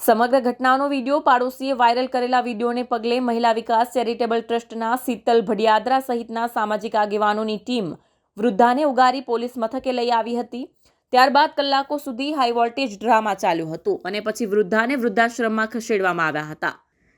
સમગ્ર ઘટનાનો video પાડોશીએ viral કરેલા વિડીયોને પગલે મહિલા વિકાસ ચેરિટેબલ ટ્રસ્ટના શીતલ ભડિયાદરા સહિતના સામાજિક આગેવાનોની ટીમ વૃદ્ધાને ઉગારી પોલીસ મથકે લઈ આવી હતી. ત્યારબાદ કલાકો સુધી હાઈ વોલ્ટેજ ડ્રામા ચાલ્યો હતો અને પછી વૃદ્ધાને વૃદ્ધાશ્રમમાં ખસેડવામાં આવ્યા હતા.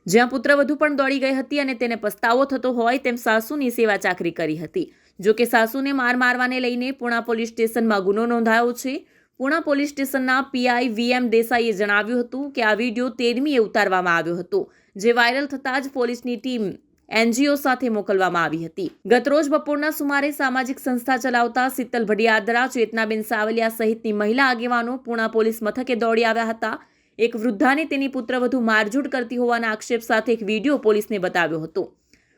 જ્યાં પુત્રવધુ પણ દોડી ગઈ હતી અને તેને પસ્તાવો થતો હોય તેમ સાસુની સેવા ચાકરી કરી હતી. જો કે સાસુને માર મારવાને લઈને પુણા પોલીસ સ્ટેશનમાં ગુનો નોંધાયો છે. પુણા પોલીસ સ્ટેશનના પીઆઈ વીએમ દેસાઈએ જણાવ્યું હતું કે આ વીડિયો તેરમીએ ઉતારવામાં આવ્યો હતો, જે વાયરલ થતાં જ પોલીસની ટીમ એનજીઓ સાથે મોકલવામાં આવી હતી. ગતરોજ બપોરના સુમારે સામાજિક સંસ્થા ચલાવતા શીતલ ભડિયાદરા, ચેતનાબેન સાવલિયા સહિતની મહિલા આગેવાનો પુણા પોલીસ મથકે દોડી આવ્યા હતા. એક વૃદ્ધાને તેની પુત્રવધુ મારઝૂડ કરતી હોવાના આક્ષેપ સાથે એક વીડિયો પોલીસને બતાવ્યો હતો.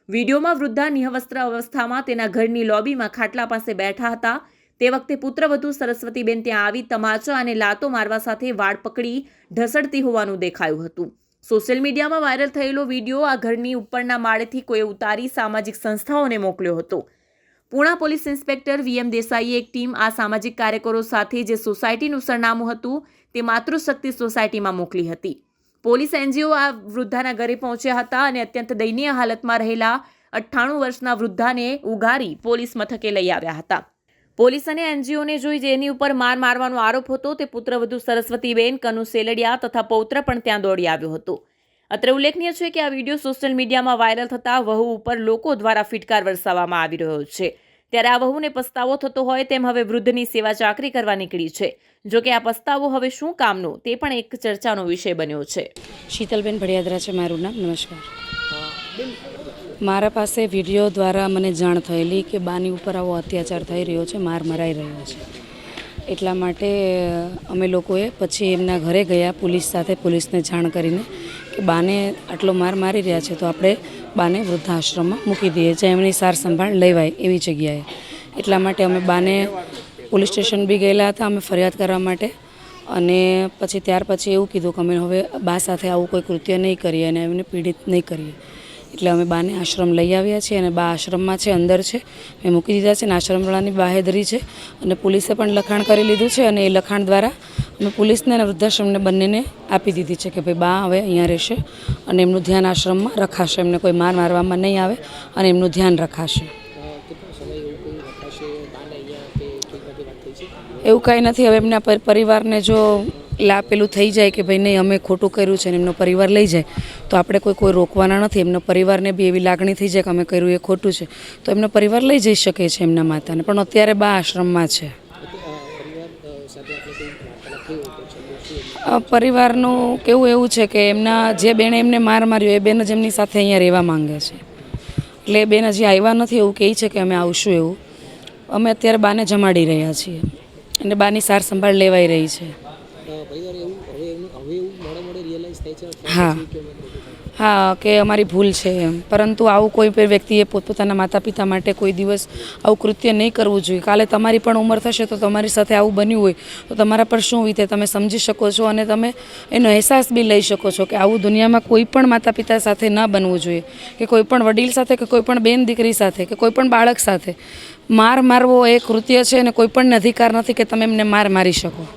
વિડીયોમાં વૃદ્ધા નિહવસ્ત્ર અવસ્થામાં તેના ઘરની લોબીમાં ખાટલા પાસે બેઠા હતા. તે વખતે પુત્રવધુ સરસ્વતીબેન ત્યાં આવી તમાચા અને લાતો મારવા સાથે વાળ પકડી ઢસડતી હોવાનું દેખાયું હતું. સોશિયલ મીડિયામાં વાયરલ થયેલો વીડિયો આ ઘરની ઉપરના માળેથી કોઈ ઉતારી સામાજિક સંસ્થાઓને મોકલ્યો હતો. પૂણા પોલીસ ઇન્સ્પેક્ટર વીએમ દેસાઈએ એક ટીમ આ સામાજિક કાર્યકરો સાથે જે સોસાયટીનું સરનામું હતું તે માતૃશક્તિ સોસાયટીમાં મોકલી હતી. પોલીસ એનજીઓ આ વૃદ્ધાના ઘરે પહોંચ્યા હતા અને અત્યંત દયનીય હાલતમાં રહેલા અઠ્ઠાણું વર્ષના વૃદ્ધાને ઉગારી પોલીસ મથકે લઈ આવ્યા હતા. પોલીસ અને એનજીઓને જોઈ જેની ઉપર માર મારવાનો આરોપ હતો. તે પુત્રવધુ સરસ્વતીબેન કનુ સેલડિયા તથા પૌત્ર પણ ત્યાં દોડી આવ્યો હતો. અત્રે ઉલ્લેખનીય છે કે આ વીડિયો સોશિયલ મીડિયામાં વાયરલ થતાં વહુ ઉપર લોકો દ્વારા ફિટકાર વરસાવવામાં આવી રહ્યો છે. ત્યારે આ વહુને પસ્તાવો થતો હોય તેમ હવે વૃદ્ધની સેવા ચાકરી કરવા નીકળી છે. જો કે આ પસ્તાવો હવે શું કામનો તે પણ એક ચર્ચાનો વિષય બન્યો છે. શીતલબેન ભડિયાદરા છે મારું નામ. નમસ્કાર. મારા પાસે વીડિયો દ્વારા મને જાણ થયેલી કે બાની ઉપર આવો અત્યાચાર થઈ રહ્યો છે, માર મરાઈ રહ્યો છે. એટલા માટે અમે લોકોએ પછી એમના ઘરે ગયા, પોલીસ સાથે પોલીસને જાણ કરીને કે બાને આટલો માર મારી રહ્યા છે, તો આપણે બાને વૃદ્ધાશ્રમમાં મૂકી દઈએ, જ્યાં એમની સાર સંભાળ લેવાય એવી જગ્યાએ. એટલા માટે અમે બાને પોલીસ સ્ટેશન બી ગયેલા હતા, અમે ફરિયાદ કરવા માટે. અને પછી ત્યાર પછી એવું કીધું કે અમે હવે બા સાથે આવું કોઈ કૃત્ય નહીં કરીએ અને એમને પીડિત નહીં કરીએ. એટલે અમે બાને આશ્રમ લઈ આવ્યા છીએ અને બા આશ્રમમાં છે અંદર છે. મેં મૂકી દીધા છે અને આશ્રમવાળાની બાહેધરી છે અને પોલીસે પણ લખાણ કરી લીધું છે અને એ લખાણ દ્વારા અમે પોલીસને અને વૃદ્ધાશ્રમને બંનેને આપી દીધી છે કે ભાઈ બા હવે અહીંયા રહેશે અને એમનું ધ્યાન આશ્રમમાં રખાશે. એમને કોઈ માર મારવામાં નહીં આવે અને એમનું ધ્યાન રખાશે. એવું કાંઈ નથી. હવે એમના પર- પરિવારને જો લા પેલું થઈ જાય કે ભાઈ નહીં, અમે ખોટું કર્યું છે ને એમનો પરિવાર લઈ જાય, તો આપણે કોઈ કોઈ રોકવાના નથી. એમનો પરિવારને બી એવી લાગણી થઈ જાય કે અમે કર્યું એ ખોટું છે. તો એમનો પરિવાર લઈ જઈ શકે છે એમના માતાને. પણ અત્યારે બા આશ્રમમાં છે. પરિવારનું કેવું એવું છે કે એમના જે બેને એમને માર માર્યો, એ બેન જ એમની સાથે અહીંયા રહેવા માંગે છે. એટલે બેન હજી આવ્યા નથી એવું કહે છે કે અમે આવશું એવું. અમે અત્યારે બાને જમાડી રહ્યા છીએ. અને બાની સાર સંભાળ લેવાઈ રહી છે. હા. હા કે અમારી ભૂલ છે એમ. પરંતુ આવું કોઈ પણ વ્યક્તિએ પોતપોતાના માતા પિતા માટે કોઈ દિવસ આવું કૃત્ય નહીં કરવું જોઈએ. કાલે તમારી પણ ઉંમર થશે તો તમારી સાથે આવું બન્યું હોય તો તમારા પર શું વીતે? તમે સમજી શકો છો અને તમે એનો અહેસાસ બી લઈ શકો છો કે આવું દુનિયામાં કોઈ પણ માતા પિતા સાથે ન બનવું જોઈએ. કે કોઈ પણ વડીલ સાથે કે કોઈ પણ બેન દીકરી સાથે કે કોઈ પણ બાળક સાથે. માર મારવો એ કૃત્ય છે અને કોઈ પણને અધિકાર નથી કે તમે એમને માર મારી શકો.